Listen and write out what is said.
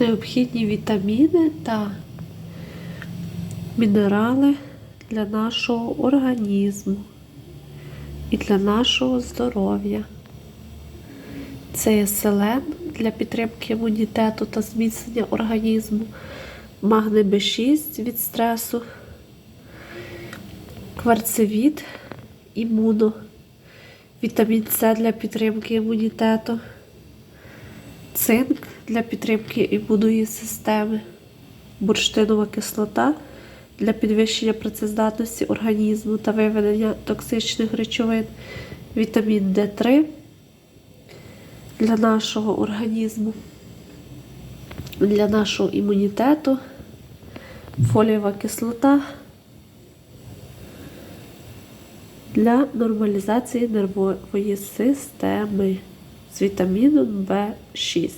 необхідні вітаміни та мінерали для нашого організму і для нашого здоров'я. Це є селен для підтримки імунітету та зміцнення організму, магний Б6 від стресу, кварцевіт імуно, вітамін С для підтримки імунітету, цинк для підтримки імунної системи, бурштинова кислота для підвищення працездатності організму та виведення токсичних речовин, вітамін Д3 для нашого організму, для нашого імунітету, фолієва кислота для нормалізації нервової системи з вітаміном В6.